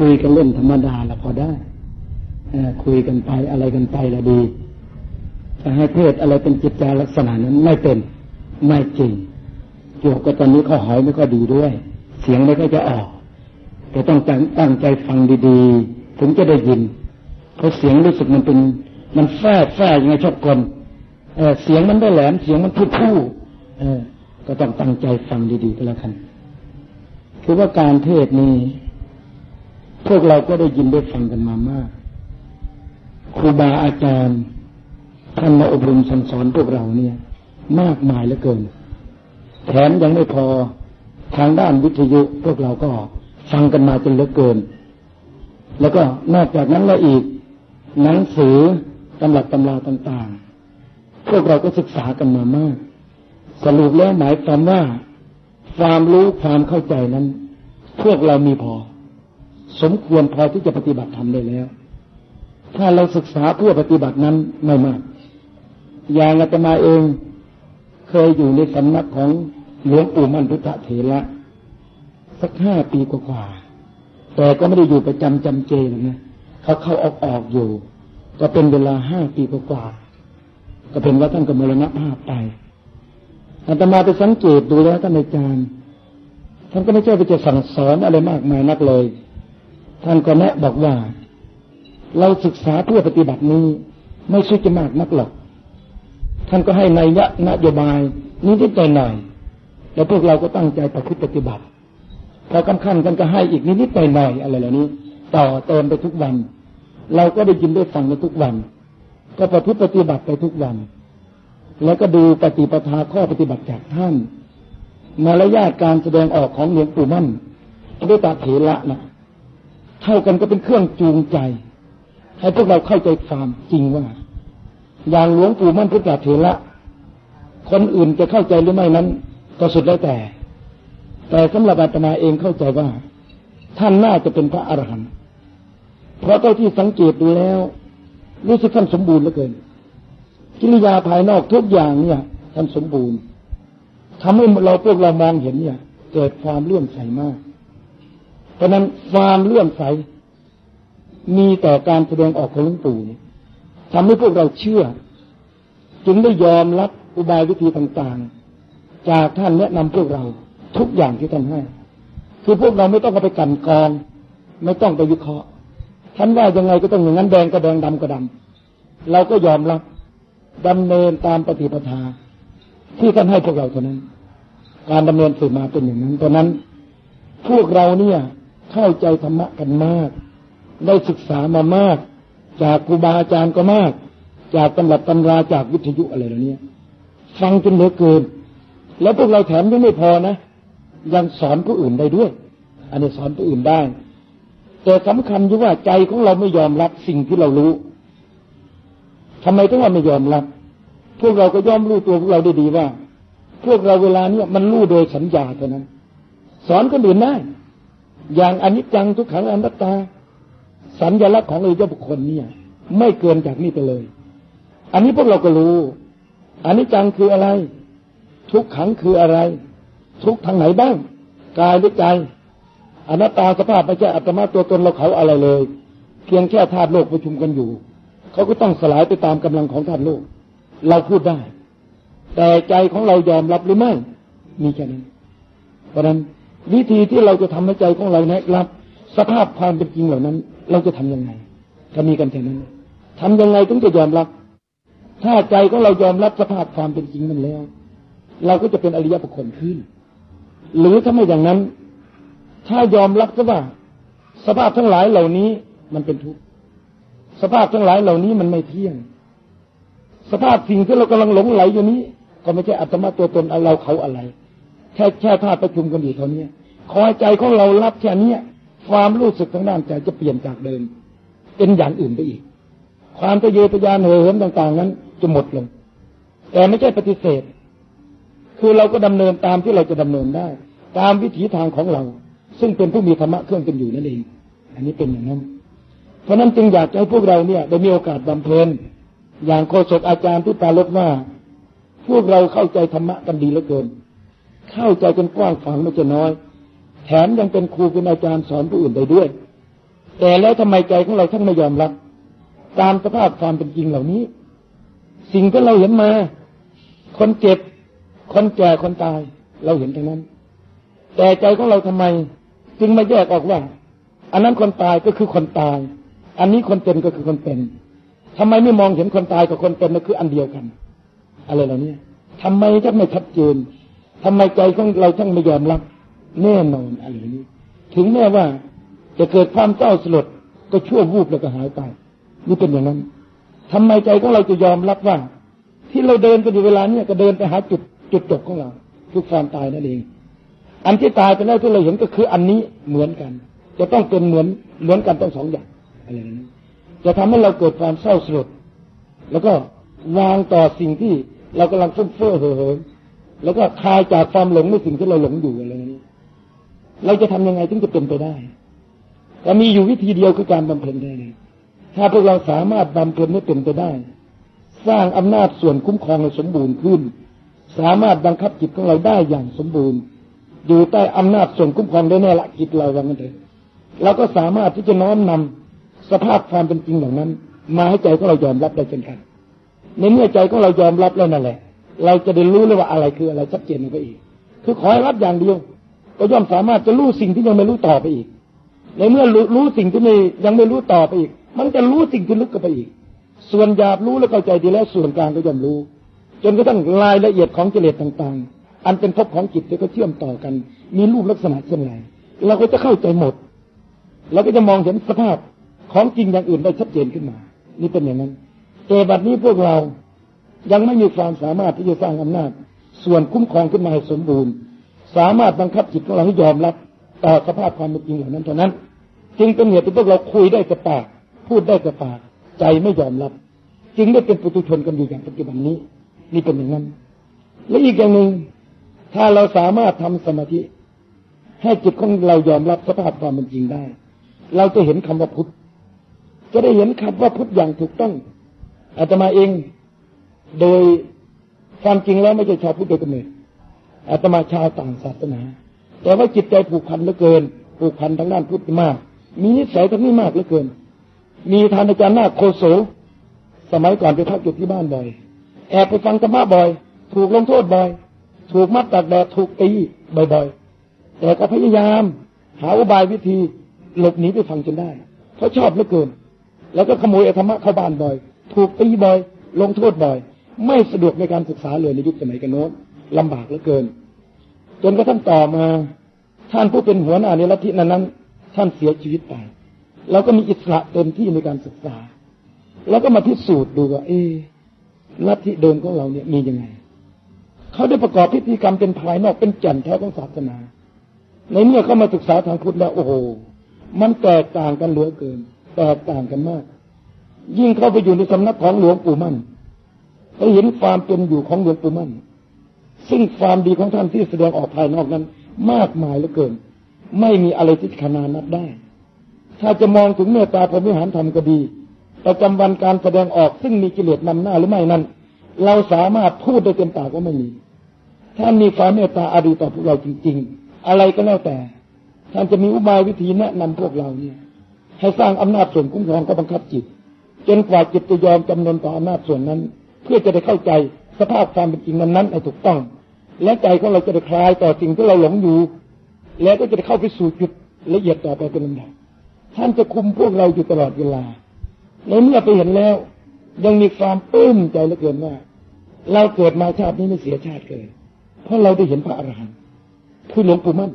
คุยกันเล่นธรรมดาล้วพอได้คุยกันไปอะไรกันไปล้วดีจะให้เทศอะไรเป็นจิตใจลักษณะนั้นไม่เป็นไม่จริงเกี่ยวกับตอนนี้เขาหอยไม่ก็ดีด้วย เสียงไม่ก็จะออกแต่ต้องตั้งใจฟังดีๆ ถึงจะได้ยินเพราะเสียงรู้สึกมันเป็น มันแฝงแฝงยังไงชอบกลเออเสียงมันได้แหลมเสียงมันพูดพูดเออ ก็ต้องตั้งใจฟังดีๆก็แล้วกันคือว่าการเทศนี้ พวกเราก็ได้ยินได้ฟังกันมามากครูบาอาจารย์ท่านมาอบรมสั่งสอนพวกเราเนี่ย มากมายเหลือเกิน แถมยังไม่พอทางด้านวิทยุพวกเราก็ฟังกันมาจนเหลือเกิน แล้วก็นอกจากนั้นแล้วอีก หนังสือตำรับตำราต่างๆ พวกเราก็ศึกษากันมามาก สรุปแล้วหมายความว่า ความรู้ความเข้าใจนั้น พวกเรามีพอ สมควรพอที่จะปฏิบัติทำได้แล้ว ถ้าเราศึกษาเพื่อปฏิบัตินั้นไม่มากอย่างอาตมาเองเคยอยู่ในสำนักของหลวงปู่มันพุทธเถระสักห้าปีกว่าแต่ก็ไม่ได้อยู่ประจำจำเจนะเขาเข้าออกออกอยู่ ก็เป็นเวลาห้าปีกว่าก็เป็นว่าท่านก็มรณภาพไปอาตมาไปสังเกตดูแล้วท่านอาจารย์ท่านก็ไม่ใช่ไปจะสั่งสอนอะไรมากมายนักเลย ท่านก็แนะบอกว่า เราศึกษาเพื่อปฏิบัตินี้ ไม่ใช่จะมากนักหรอกท่านก็ให้ในยะนโยบายนี้นิดหน่อยแล้วพวกเราก็ตั้งใจประพฤติปฏิบัติพอกำคัญกันก็ให้อีกนิดนิดหน่อยหน่อยอะไรเหล่านี้ ต่อเติมไปทุกวัน เราก็ได้ยินได้ฟังในทุกวัน ก็ประพฤติปฏิบัติไปทุกวัน แล้วก็ดูปฏิปทาข้อปฏิบัติจากท่านมารยาทการแสดงออกของหลวงปู่มั่นด้วยตาเถระนะ เท่ากันก็เป็นเครื่องจูงใจ ให้พวกเราเข้าใจความจริงว่า อย่างหลวงปู่มั่นพุทธเถระคนอื่นจะเข้าใจหรือไม่นั้น ก็สุดแล้วแต่ แต่สำหรับอาตมาเองเข้าใจว่า ท่านน่าจะเป็นพระอรหันต์เพราะเท่าที่สังเกตดูแล้ว รู้สึกท่านสมบูรณ์เหลือเกิน กิริยาภายนอกทุกอย่างเนี่ย ท่านสมบูรณ์ทำให้เราพวกเรามองเห็นเนี่ย เกิดความเลื่อมใสมาก เพราะนั้นความเลื่อมใส มีต่อการแสดงออกของหลวงปู่ทำให้พวกเราเชื่อ จึงได้ยอมรับอุบายวิธีต่างๆ จากท่านแนะนำพวกเราทุกอย่างที่ท่านให้ คือพวกเราไม่ต้องไปกันกอง ไม่ต้องไปวิเคราะห์ ท่านว่ายังไงก็ต้องอย่างนั้นแดงก็แดงดำก็ดำเราก็ยอมรับดำเนินตามปฏิปทา ที่ท่านให้พวกเราเท่านั้น การดำเนินสืบมาเป็นอย่างนั้นเพราะนั้น พวกเราเนี่ย เข้าใจธรรมะกันมาก ได้ศึกษามามาก จากครูบาอาจารย์ก็มาก จากตำรับตำราจากวิทยุอะไรเหล่านี้ฟังจนเหลือเกิน แล้วพวกเราแถมยังไม่พอนะ ยังสอนผู้อื่นได้ด้วย อันนี้สอนผู้อื่นได้ แต่สำคัญที่ว่าใจของเราไม่ยอมรับสิ่งที่เรารู้ทำไมต้องว่าไม่ยอมรับ พวกเราก็ย่อมรู้ตัวพวกเราได้ดีว่า พวกเราเวลาเนี้ยมันรู้โดยสัญญาเท่านั้น สอนคนอื่นได้ อย่างอนิจจังทุกขังอนัตตา สัญลักษณ์ของอริยบุคคลเนี่ย ไม่เกินจากนี้ไปเลย อันนี้พวกเราก็รู้อันิจจังคืออะไร ทุกขังคืออะไร ทุกทางไหนบ้าง กายหรือใจอนัตตาสภาพไม่ใช่อัตมาตัวตนเราเขาอะไรเลย เพียงแค่ธาตุโลกประชุมกันอยู่ เขาก็ต้องสลายไปตามกำลังของธาตุโลก เราพูดได้ แต่ใจของเรายอมรับหรือไม่ มีแค่นั้นเพราะนั้น วิธีที่เราจะทำให้ใจของเราแนะรับ สภาพความเป็นจริงเหล่านั้น เราจะทํำยังไงถ้ามีกันแค่นั้นทำยังไงถึงจะยอมรับ ถ้าใจของเรายอมรับสภาพความเป็นจริงมันแล้ว เราก็จะเป็นอริยบุคคลขึ้น หรือถ้าไม่อย่างนั้น ถ้ายอมรับซะว่า สภาพทั้งหลายเหล่านี้มันเป็นทุกข์สภาพทั้งหลายเหล่านี้มันไม่เที่ยง สภาพสิ่งที่เรากำลังหลงไหลอยู่นี้ ก็ไม่ใช่อัตมาตัวตนเราเขาอะไร แค่แค่ธาประชุมกันอยู่เท่านี้คอยใจของเรารับแค่นี้ความรู้สึกทางด้านใจจะเปลี่ยนจากเดิม เป็นอย่างอื่นไปอีก ความทะเยอทะยานเหิมต่างๆ นั้น จะหมดลง แต่ไม่ใช่ปฏิเสธ คือเราก็ดำเนินตามที่เราจะดำเนินได้ ตามวิถีทางของเรา ซึ่งเป็นผู้มีธรรมะเครื่องเป็นอยู่นั่นเอง อันนี้เป็นอย่างนั้น เพราะนั้นจึงอยากให้พวกเราเนี่ยได้มีโอกาสบำเพ็ญอย่างโคศกอาจารย์ที่ปาลบว่าพวกเราเข้าใจธรรมะกันดีเหลือเกิน เข้าใจกันกว้างฝังไม่จะน้อย แถมยังเป็นครูเป็นอาจารย์สอนผู้อื่นได้ด้วย แต่แล้วทำไมใจของเราท่านไม่ยอมรับตามสภาพความเป็นจริงเหล่านี้ สิ่งที่เราเห็นมา คนเจ็บ คนแก่คนตาย เราเห็นทั้งนั้น แต่ใจของเราทำไม จึงมาแยกออกว่า อันนั้นคนตายก็คือคนตาย อันนี้คนเป็นก็คือคนเป็นทำไมไม่มองเห็นคนตายกับคนเป็นนั่นคืออันเดียวกัน อะไรเหล่านี้ทำไมจะไม่ชัดเจน ทำไมใจของเราทั้งไม่ยอมรับแน่นอนอะไรนี้ ถึงแม้ว่าจะเกิดความเศร้าสลดก็ชั่ววูบแล้วก็หายไปนี่เป็นอย่างนั้นทำไมใจของเราจะยอมรับว่า ที่เราเดินไปอยู่เวลาเนี้ยก็เดินไปหาจุดจุดจบของเราคือความตายนั่นเอง อันที่ตายไปแล้วที่เราเห็นก็คืออันนี้เหมือนกัน จะต้องเป็นเหมือนเหมือนกันต้องสองอย่างอะไรนั้นจะทำให้เราเกิดความเศร้าสลดแล้วก็วางต่อสิ่งที่เรากำลังฟุ้งเฟ้อเห่อเหิม แล้วก็คลายจากความหลงในสิ่งที่เราหลงอยู่อะไรนี้เราจะทำยังไงถึงจะเป็นไปได้แต่มีอยู่วิธีเดียวคือการบำเพ็ญได้เลยถ้าพวกเราสามารถบำเพ็ญให้เป็นไปได้ สร้างอำนาจส่วนคุ้มครองให้สมบูรณ์ขึ้น สามารถบังคับจิตของเราได้อย่างสมบูรณ์ อยู่ใต้อำนาจส่วนคุ้มครองได้แน่ละจิตเราว่างั้นเถอะเราก็สามารถที่จะน้อมนำสภาพความเป็นจริงเหล่านั้น มาให้ใจของเรายอมรับได้เช่นกันในเมื่อใจของเรายอมรับแล้วนั่นแหละ เราจะได้รู้เลยว่าอะไรคืออะไรชัดเจนไปอีก คือขอให้รับอย่างเดียว ก็ย่อมสามารถจะรู้สิ่งที่ยังไม่รู้ต่อไปอีก ในเมื่อรู้รู้สิ่งที่ไม่ยังไม่รู้ต่อไปอีก มันจะรู้สิ่งที่ลึกกันไปอีก ส่วนหยาบรู้แล้วเข้าใจดีแล้วส่วนกลางก็ย่อมรู้ จนกระทั่งรายละเอียดของกิเลสต่างๆ อันเป็นภพของจิตที่ก็เชื่อมต่อกัน มีรูปลักษณะเช่นไรเราก็จะเข้าใจหมดเราก็จะมองเห็นสภาพของจริงอย่างอื่นได้ชัดเจนขึ้นมา นี่เป็นอย่างนั้นแต่บัดนี้พวกเรา ยังไม่มีความสามารถที่จะสร้างอำนาจ ส่วนคุ้มครองขึ้นมาให้สมบูรณ์ สามารถบังคับจิตของเราให้ยอมรับต่อสภาพความเป็นจริงเหล่านั้นเท่านั้น จึงเป็นเหตุที่พวกเราคุยได้กับปาก พูดได้กับปาก ใจไม่ยอมรับ จึงได้เป็นปุถุชนกันอยู่อย่างปัจจุบันนี้ นี่เป็นอย่างนั้น และอีกอย่างหนึ่งถ้าเราสามารถทำสมาธิ ให้จิตของเรายอมรับสภาพความเป็นจริงได้ เราจะเห็นคำว่าพุทธจะได้เห็นคำว่าพุทธอย่างถูกต้องอาตมาเอง โดยความจริงแล้วไม่ใช่ชาวพุทธโดยกำเนิดอาตมาชาวต่างศาสนา แต่ว่าจิตใจผูกพันเหลือเกิน ผูกพันทางด้านพุทธมาก มีนิสัยทั้งนี้มากเหลือเกิน มีทานอาจารย์นาโคโสสมัยก่อนไปพักอยู่ที่บ้านบ่อย แอบไปฟังธรรมะบ่อย ถูกลงโทษบ่อย ถูกมัดตากแดดถูกตีบ่อยๆ แต่ก็พยายาม หาอุบายวิธีหลบหนีไปฟังจนได้ เพราะชอบเหลือเกิน แล้วก็ขโมยธรรมะเข้าบ้านบ่อย ถูกตีบ่อย ลงโทษบ่อย ไม่สะดวกในการศึกษาเลยในยุคสมัยกันโน้นลำบากเหลือเกิน จนกระทั่งต่อมา ท่านผู้เป็นหัวหน้าในลัทธินั้นนั้นท่านเสียชีวิตไปเราก็มีอิสระเต็มที่ในการศึกษา แล้วก็มาพิสูจน์ดูว่า เอลัทธิเดิมของเราเนี่ยมียังไง เขาได้ประกอบพิธีกรรมเป็นภายนอกเป็นแก่นแท้ของศาสนา ในเมื่อเขามาศึกษาทางพุทธแล้วโอ้โห มันแตกต่างกันเหลือเกิน แตกต่างกันมาก ยิ่งเข้าไปอยู่ในสำนักของหลวงปู่มั่น ไปเห็นความเป็นอยู่ของหลวงปู่มั่น ซึ่งความดีของท่านที่แสดงออกภายนอกนั้น มากมายเหลือเกิน ไม่มีอะไรที่ขนานับได้ ถ้าจะมองถึงเมตตาพรหมิหารธรรมก็ดีประจำวันการแสดงออกซึ่งมีกิเลสนำหน้าหรือไม่นั้น เราสามารถพูดได้เต็มปากว่าไม่มีท่านมีความเมตตาอารีต่อพวกเราจริง ๆ อะไรก็แล้วแต่ ท่านจะมีอุบายวิธีแนะนำพวกเราเนี่ย ให้สร้างอำนาจส่วนคุ้มครองก็บังคับจิต จนกว่าจิตจะยอมจำนนต่ออำนาจส่วนนั้น พื่อจะได้เข้าใจสภาพความเป็นจริงนั้นๆให้ถูกต้อง และใจของเราจะได้คลายต่อสิ่งที่เราหลงอยู่ แล้วก็จะได้เข้าไปสู่จุดละเอียดต่อไปเป็นลำดับท่านจะคุมพวกเราอยู่ตลอดเวลาในเมื่อไปเห็นแล้ว ยังมีความปลื้มใจเหลือเกินว่า เราเกิดมาชาตินี้ไม่เสียชาติเลย เพราะเราได้เห็นพระอรหันต์คือหลวงปู่มั่น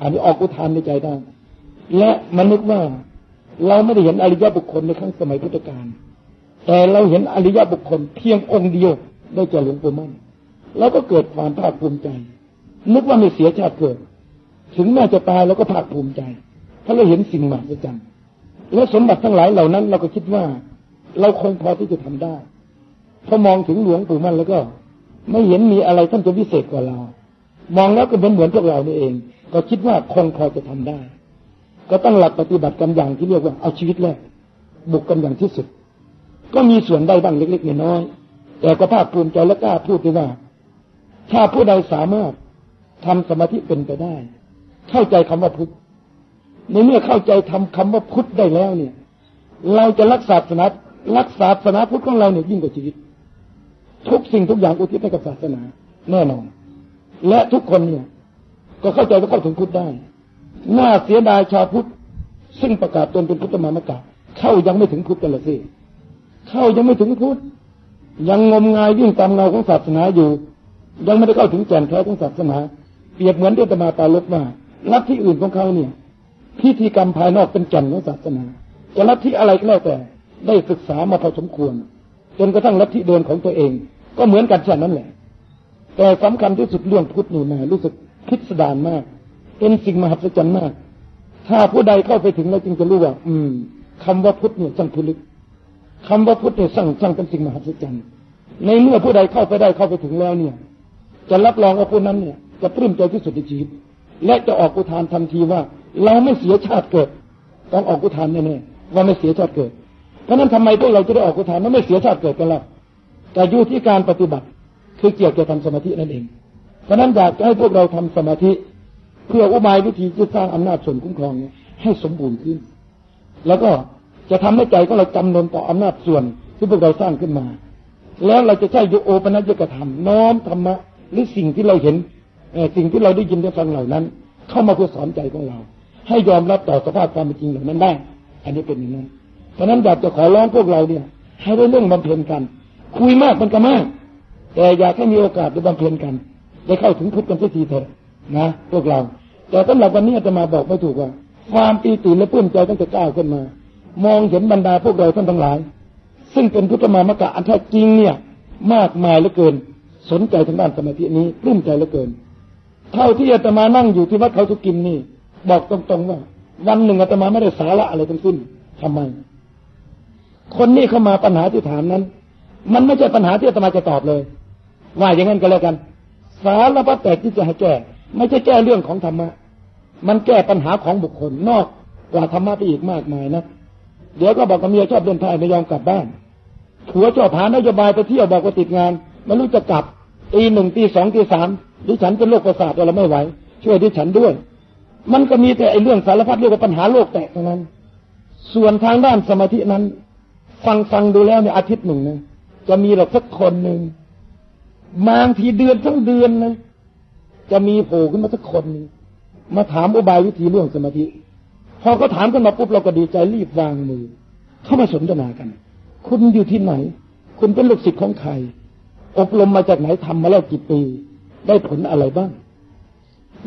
อันนี้ออกอุทานในใจได้และมันนึกว่าเราไม่ได้เห็นอริยบุคคลในครั้งสมัยพุทธกาล แต่เราเห็นอริยบุคคลเพียงองค์เดียวได้แก่หลวงปู่มั่นแล้วก็เกิดความภาคภูมิใจ นึกว่าไม่เสียชาติเกิด ถึงแม้จะตายเราก็ภาคภูมิใจเพราะเราเห็นสิ่งมหัศจรรย์และสมบัติทั้งหลายเหล่านั้น เราก็คิดว่า เราคงพอที่จะทำได้พอมองถึงหลวงปู่มั่นแล้วก็ ไม่เห็นมีอะไรท่านจะพิเศษกว่าเรา มองแล้วก็เหมือนเหมือนพวกเรานี่เอง ก็คิดว่าคงพอจะทำได้ ก็ตั้งหลักปฏิบัติกันอย่างที่เรียกว่าเอาชีวิตแรกบุกกันอย่างที่สุด ก็มีส่วนได้บ้างเล็กๆน้อยๆแต่ก็ภาคภูมิใจและกล้าพูดด้วยว่า ถ้าผู้ใดสามารถทำสมาธิเป็นไปได้ เข้าใจคำว่าพุทธในเมื่อเข้าใจทำคำว่าพุทธได้แล้วเนี่ย เราจะรักษาศาสนารักษาศาสนาพุทธของเราเนี่ยยิ่งกว่าชีวิต ทุกสิ่งทุกอย่างอุทิศให้กับศาสนาแน่นอน และทุกคนเนี่ย ก็เข้าใจว่าเข้าถึงพุทธได้ น่าเสียดายชาวพุทธซึ่งประกาศตนเป็นพุทธมามกะเข้ายังไม่ถึงพุทธกันละสิ เข้ายังไม่ถึงพุทธยังงมงายวิ่งตามเงาของศาสนาอยู่ ยังไม่ได้เข้าถึงแก่นแท้ของศาสนา เปรียบเหมือนที่ตมาตาลบว่าลัทธิอื่นของเขาเนี่ยพิธีกรรมภายนอกเป็นแก่นของศาสนาจะลัทธิอะไรก็แล้วแต่ได้ศึกษามาพอสมควร จนกระทั่งลัทธิเดินของตัวเอง ก็เหมือนกันเช่นนั้นแหละ แต่สำคัญที่สุดเรื่องพุทธนี่นะรู้สึกพิดสดารมาก เป็นสิ่งมหัศจรรย์มาก ถ้าผู้ใดเข้าไปถึงแล้วจึงจะรู้ว่า อืมคำว่าพุทธเนี่ยช่งพิลึก คำว่าพุทธเนี่ยช่างช่างเป็นสิ่งมหัศจรรย์ในเมื่อผู้ใดเข้าไปได้เข้าไปถึงแล้วเนี่ย จะรับรองว่าผู้นั้นเนี่ย จะปลื้มใจที่สุดในชีวิต และจะออกอุทานทันทีว่า เราไม่เสียชาติเกิด ต้องออกอุทานแน่ๆว่าไม่เสียชาติเกิด เพราะนั้นทำไมพวกเราจะได้ออกอุทานว่าไม่เสียชาติเกิดกันล่ะแต่อยู่ที่การปฏิบัติคือเกี่ยวกับทำสมาธินั่นเอง เพราะนั้นอยากจะให้พวกเราทำสมาธิ เพื่ออุบายวิธีที่สร้างอำนาจส่วนคุ้มครองเนี่ยให้สมบูรณ์ขึ้น แล้วก็ จะทำให้ใจของเราจำนนต่ออำนาจส่วนที่พวกเราสร้างขึ้นมา แล้วเราจะใช้โยโอปนัญญกธรรมน้อมธรรมะหรือสิ่งที่เราเห็นสิ่งที่เราได้ยินได้ฟังเหล่านั้น เข้ามาเพื่อสอนใจของเรา ให้ยอมรับต่อสภาพความเป็นจริงเหล่านั้นได้ อันนี้เป็นอย่างนั้นเพราะนั้นอยากจะขอร้องพวกเราเนี่ย ให้ได้เรื่องบำเพ็ญกัน คุยมากมันก็มาก แต่อยากให้มีโอกาสได้บำเพ็ญกัน ได้เข้าถึงพุทธกันสักทีเถอะนะพวกเรา แต่สำหรับวันนี้จะมาบอกไม่ถูกว่า ความปีติและปลื้มใจตั้งแต่ก้าวขึ้นมา มองเห็นบรรดาพวกเราท่านทั้งหลาย ซึ่งเป็นพุทธมามกะอันแท้จริงเนี่ย มากมายเหลือเกิน สนใจทางด้านสมาธินี้ปลื้มใจเหลือเกิน เท่าที่อาตมานั่งอยู่ที่วัดเขาสุกินนี่ บอกตรงๆว่า วันหนึ่งอาตมาไม่ได้สาระอะไรทั้งสิ้นทำไม คนนี้เข้ามาปัญหาที่ถามนั้น มันไม่ใช่ปัญหาที่อาตมาจะตอบเลย ว่าอย่างนั้นก็แล้วกัน สารพัดแต่ที่จะให้แก้ ไม่ใช่แก้เรื่องของธรรมะ มันแก้ปัญหาของบุคคลนอกกว่าธรรมะไปอีกมากมายนะ เดี๋ยวก็บอกกับเมียชอบเดินทางไม่ยอมกลับบ้านผัวชอบหานโยบายไปเที่ยวบอกว่าติดงานไม่รู้จะกลับตีหนึ่งตีสองตีสามดิฉันเป็นโรคประสาทเราไม่ไหว ช่วยดิฉันด้วย มันก็มีแต่ไอ้เรื่องสารพัดเรื่องปัญหาโลกแตกเท่านั้น ส่วนทางด้านสมาธินั้น ฟังฟังดูแล้วเนี่ยอาทิตย์หนึ่งนะจะมีหรอกสักคนหนึ่งบางทีเดือนทั้งเดือนนะจะมีโผล่ขึ้นมาสักคนนึงมาถามอุบายวิธีเรื่องสมาธิ พอเขาถามกันมาปุ๊บเราก็ดีใจรีบวางมือ เข้ามาสนทนากัน คุณอยู่ที่ไหน คุณเป็นลูกศิษย์ของใคร อบรมมาจากไหนทำมาแล้วกี่ปี ได้ผลอะไรบ้าง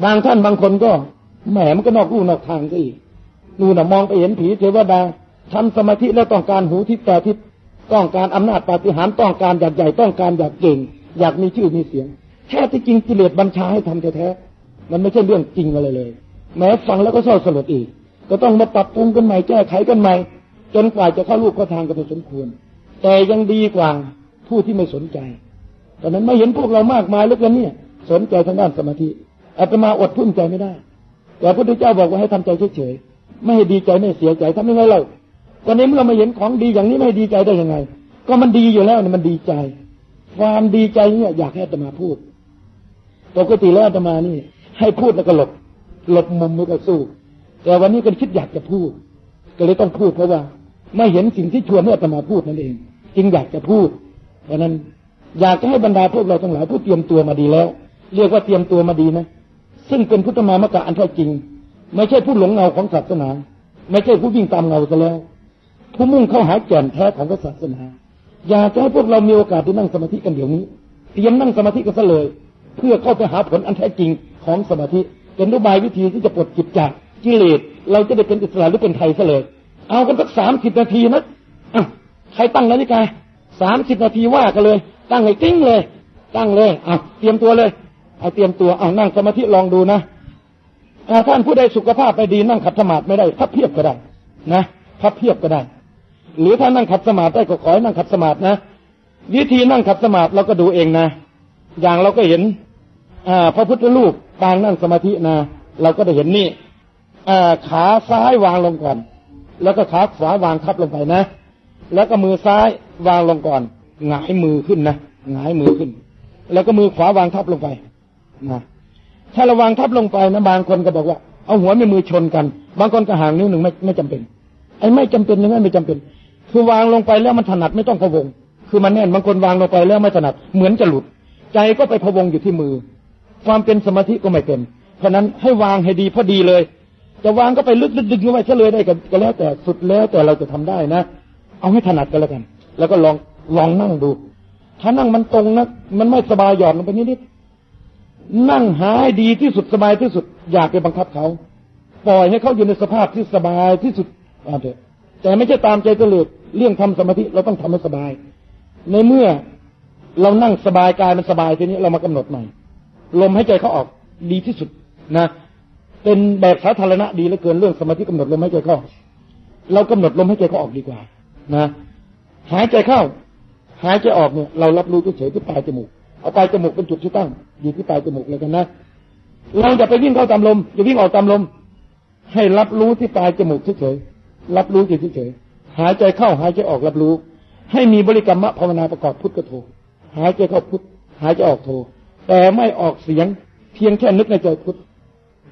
บางท่านบางคนก็แหมมันก็นอกลู่นอกทางก็อีกดูนะมองไปเห็นผีเทวดาทำสมาธิแล้วต้องการหูทิพย์ตาทิพย์ต้องการอำนาจปาฏิหาริย์ต้องการอยากใหญ่ต้องการอยากเก่ง อยากมีชื่อมีเสียง แท้ที่จริงกิเลสบัญชาให้ทำแท้ๆมันไม่ใช่เรื่องจริงอะไรเลย แม้ฟังแล้วก็เศร้าสลดอีก ก็ต้องมาปรับปรุงกันใหม่แก้ไขกันใหม่ จนกว่าจะเข้าลูกเข้าทางกันไปสมควร แต่ยังดีกว่าผู้ที่ไม่สนใจตอนนั้นไม่เห็นพวกเรามากมายแล้วกันเนี่ย สนใจทางด้านสมาธิอาตมาอดพุ่มใจไม่ได้ แต่พระพุทธเจ้าบอกว่าให้ทำใจเฉยๆไม่ให้ดีใจไม่เสียใจทำยังไงเราตอนนี้เมื่อมาเห็นของดีอย่างนี้ไม่ดีใจได้ยังไง ก็มันดีอยู่แล้วเนี่ยมันดีใจ ความดีใจเนี่ยอยากให้อาตมาพูดปกติแล้วอาตมานี่ ให้พูดแล้วก็หลบหลบมุมแล้วก็สู้ แต่วันนี้ก็คิดอยากจะพูด ก็เลยต้องพูดเพราะว่า ไม่เห็นสิ่งที่ชวนให้อาตมาพูดนั่นเอง จึงอยากจะพูด เพราะนั้นอยากจะให้บรรดาพวกเราทั้งหลายผู้เตรียมตัวมาดีแล้ว เรียกว่าเตรียมตัวมาดีนะซึ่งเป็นพุทธมามกะอันแท้จริง ไม่ใช่ผู้หลงเงาของศาสนา ไม่ใช่ผู้วิ่งตามเงาซะแล้ว ผู้มุ่งเข้าหาแก่นแท้ของศาสนา อยากจะให้พวกเรามีโอกาสได้นั่งสมาธิกันเดี๋ยวนี้ เตรียมนั่งสมาธิกันซะเลย เพื่อเข้าไปหาผลอันแท้จริงของสมาธิเป็นรูปายวิธีที่จะปลดจิตจาก กิเลสเราจะได้เป็นอิสระหรือเป็นไทยซะเลย เอากันสักสามสิบนาทีนะอะใครตั้งนาฬิกาสามสิบนาทีว่ากันเลย ตั้งให้ติ้งเลย ตั้งเลยอะเตรียมตัวเลย เอาเตรียมตัวเอานั่งสมาธิลองดูนะท่านผู้ใดสุขภาพไม่ดีนั่งขัดสมาธิไม่ได้พับเพียบก็ได้นะพับเพียบก็ได้ หรือถ้านั่งขัดสมาธิได้ก็ขอให้นั่งขัดสมาธินะวิธีนั่งขัดสมาธิเราก็ดูเองนะ อย่างเราก็เห็น อ่าพระพุทธรูปปางนั่งสมาธินะเราก็ได้เห็นนี่ ขาซ้ายวางลงก่อน แล้วก็ขาขวาวางทับลงไปนะ แล้วก็มือซ้ายวางลงก่อน หงายมือขึ้นนะหงายมือขึ้น แล้วก็มือขวาวางทับลงไปนะถ้าเราวางทับลงไปนะบางคนก็บอกว่าเอาหัวแม่มือชนกัน บางคนก็ห่างนิ้วหนึ่งไม่ไม่จำเป็น ไอ้ไม่จำเป็นย่างนั้นไม่จำเป็น คือวางลงไปแล้วมันถนัดไม่ต้องพะวง คือมันแน่นบางคนวางลงไปแล้วไม่ถนัด เหมือนจะหลุด ใจก็ไปพะวงอยู่ที่มือ ความเป็นสมาธิก็ไม่เป็น เพราะนั้นให้วางให้ดีพอดีเลย จะวางก็ไปลึกๆดึงๆไว้เฉลยได้ก็แล้วแต่สุดแล้วแต่เราจะทำได้นะ เอาให้ถนัดกันแล้วกัน แล้วก็ลองลองนั่งดู ถ้านั่งมันตรงนะมันไม่สบายหย่อนลงไปนิดๆนั่งหาให้ดีที่สุดสบายที่สุด อย่าไปบังคับเขาปล่อยให้เขาอยู่ในสภาพที่สบายที่สุดเอาเถอะแต่ไม่ใช่ตามใจเกลิดเรื่องทำสมาธิเราต้องทำให้สบาย ในเมื่อเรานั่งสบายกายมันสบายทีนี้เรามากำหนดใหม่ลมใหายใจเขาออกดีที่สุดนะ เป็นแบบสาธารณะดีเหลือเกินเรื่องสมาธิกำหนดลมหายใจเข้า เรากำหนดลมหายใจเขาออกดีกว่า นะหายใจเข้า หายใจออกเนี่ยเรารับรู้เฉยที่ปลายจมูกเอาปลายจมูกเป็นจุดที่ตั้งอยู่ที่ปลายจมูกเลยกันนะเราอย่าไปวิ่งเข้าตามลมอย่าวิ่งออกตามลม ให้รับรู้ที่ปลายจมูกเฉยๆรับรู้เฉยๆหายใจเข้าหายใจออกรับรู้ ให้มีบริกรรมภาวนาประกอบพุทธกโทหายใจเข้าพุทธหายใจออกโทแต่ไม่ออกเสียงเพียงแค่นึกในใจพุทธ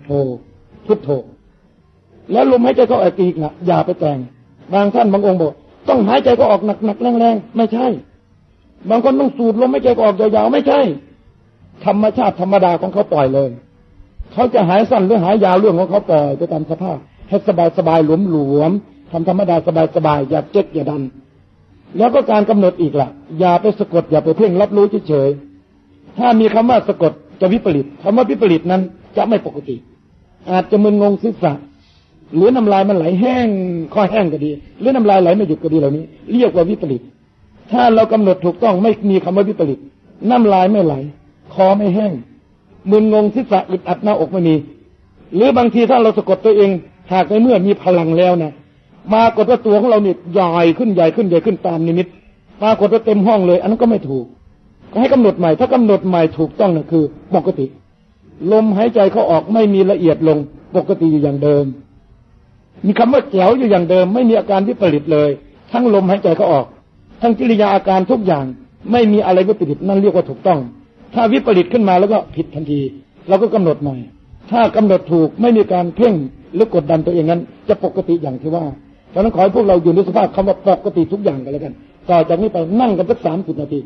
โทพุทโทแล้วลมหายใจเข้าออกอีกนะอย่าไปแต่ง บางท่านบางองค์บอก ต้องหายใจก็ออกหนักๆแรงๆไม่ใช่ บางคนต้องสูดลมหายใจก็ออกยาวๆไม่ใช่ ธรรมชาติธรรมดาของเขาปล่อยเลย เขาจะหายสั้นหรือหายยาวเรื่องของเขาปล่อยไปตามสภาพให้สบายสบายหลวมหลวมๆทำธรรมดาสบายสบายอย่าเจ๊กอย่าดัน แล้วก็การกำหนดอีกล่ะ อย่าไปสะกดอย่าไปเพ่งรับรู้เฉยๆถ้ามีคำว่าสะกดจะวิปริตคำว่าวิปริตนั้นจะไม่ปกติ อาจจะมึนงงศีรษะหรือน้ำลายมันไหลแห้งคอแห้งก็ดี หรือน้ำลายไหลไม่หยุดก็ดีเหล่านี้ เรียกว่าวิปริต ถ้าเรากำหนดถูกต้องไม่มีคำว่าวิปริต น้ำลายไม่ไหล คอไม่แห้งมึนงงศีรษะอึดอัดหน้าอกไม่มี หรือบางทีถ้าเราสะกดตัวเองหากในเมื่อมีพลังแล้วนะมากฏว่าตัวของเราเนี่ยใหญ่ขึ้นใหญ่ขึ้นใหญ่ขึ้นตามนิมิตปรากฏว่าเต็มห้องเลย อันนั้นก็ไม่ถูกก็ให้กำหนดใหม่ ถ้ากำหนดใหม่ถูกต้องนะคือปกติ ลมหายใจเขาออกไม่มีละเอียดลงปกติอยู่อย่างเดิม มีคำว่าแจ๋วอยู่อย่างเดิม ไม่มีอาการวิปริตเลย ทั้งลมหายใจเขาออก ทั้งกิริยาอาการทุกอย่าง ไม่มีอะไรวิปริตนั่นเรียกว่าถูกต้อง ถ้าวิปริตขึ้นมาแล้วก็ผิดทันที เราก็กำหนดใหม่ ถ้ากำหนดถูกไม่มีการเพ่งหรือกดดันตัวเองนั้น จะปกติอย่างที่ว่าเพราะนั้นขอให้พวกเราอยู่ในสภาพคำว่าปกติทุกอย่างกันแล้วกัน ต่อจากนี้ไปนั่งกันสักสามสิบนาที